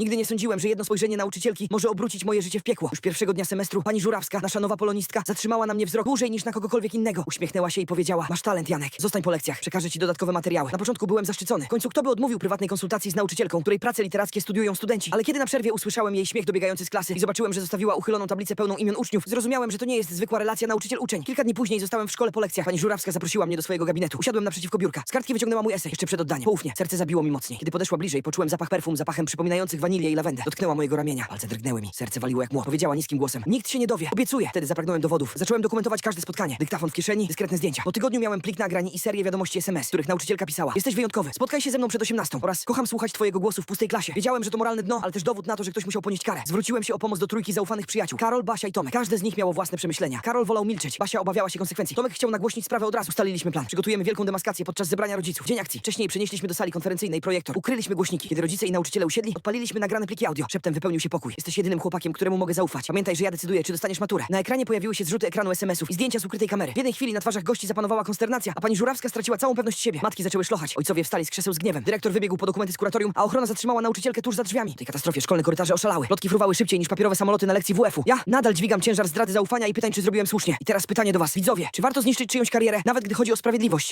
Nigdy nie sądziłem, że jedno spojrzenie nauczycielki może obrócić moje życie w piekło. Już pierwszego dnia semestru pani Żurawska, nasza nowa polonistka, zatrzymała na mnie wzrok dłużej niż na kogokolwiek innego. Uśmiechnęła się i powiedziała: Masz talent, Janek. Zostań po lekcjach. Przekażę ci dodatkowe materiały. Na początku byłem zaszczycony. W końcu kto by odmówił prywatnej konsultacji z nauczycielką, której prace literackie studiują studenci. Ale kiedy na przerwie usłyszałem jej śmiech dobiegający z klasy i zobaczyłem, że zostawiła uchyloną tablicę pełną imion uczniów, zrozumiałem, że to nie jest zwykła relacja nauczyciel-uczeń. Kilka dni później zostałem w szkole po lekcjach. Pani Żurawska zaprosiła mnie do swojego gabinetu. Usiadłem naprzeciwko biurka. Z kartki wyciągnęła mój esej jeszcze przed oddaniem. Poufnie. Serce zabiło mi mocniej. Kiedy podeszła bliżej, poczułem zapach perfum, zapachem przypominających wanilię i lawendę. Dotknęła mojego ramienia. Palce drgnęły mi. Serce waliło jak młot. Powiedziała niskim głosem. Nikt się nie dowie. Obiecuję. Wtedy zapragnąłem dowodów. Zacząłem dokumentować każde spotkanie. Dyktafon w kieszeni, dyskretne zdjęcia. Po tygodniu miałem plik nagrań i serię wiadomości SMS, których nauczycielka pisała. Jesteś wyjątkowy. Spotkaj się ze mną przed 18 oraz kocham słuchać twojego głosu w pustej klasie. Wiedziałem, że to moralne dno, ale też dowód na to, że ktoś musiał ponieść karę. Zwróciłem się o pomoc do trójki zaufanych przyjaciół. Karol, Basia i Tomek. Każde z nich miało własne przemyślenia. Karol wolał milczeć. Basia obawiała się konsekwencji. Tomek chciał nagłośnić sprawę od razu. Ustaliliśmy plan. Przygotujemy wielką demaskację podczas zebrania rodziców. Dzień akcji. Wcześniej przenieśliśmy do sali konferencyjnej projektor. Ukryliśmy głośniki. Kiedy rodzice i nauczyciele usiedli, odpaliliśmy nagrane pliki audio. Szeptem wypełnił się pokój. Jesteś jedynym chłopakiem, któremu mogę zaufać. Pamiętaj, że ja decyduję, czy dostaniesz maturę. Na ekranie pojawiły się zrzuty ekranu SMS-ów i zdjęcia z ukrytej kamery. W jednej chwili na twarzach gości zapanowała konsternacja, a pani Żurawska straciła całą pewność siebie. Matki zaczęły szlochać. Ojcowie wstali z krzeseł z gniewem. Dyrektor wybiegł po dokumenty z kuratorium, a ochrona zatrzymała nauczycielkę tuż za drzwiami. W tej katastrofie szkolne korytarze oszalały. Plotki fruwały szybciej niż papierowe samoloty na lekcji WF-u. Ja nadal dźwigam ciężar zdrady zaufania i pytań, czy zrobiłem słusznie. I teraz pytanie do was, widzowie. Czy warto zniszczyć czyjąś karierę, nawet gdy chodzi o sprawiedliwość?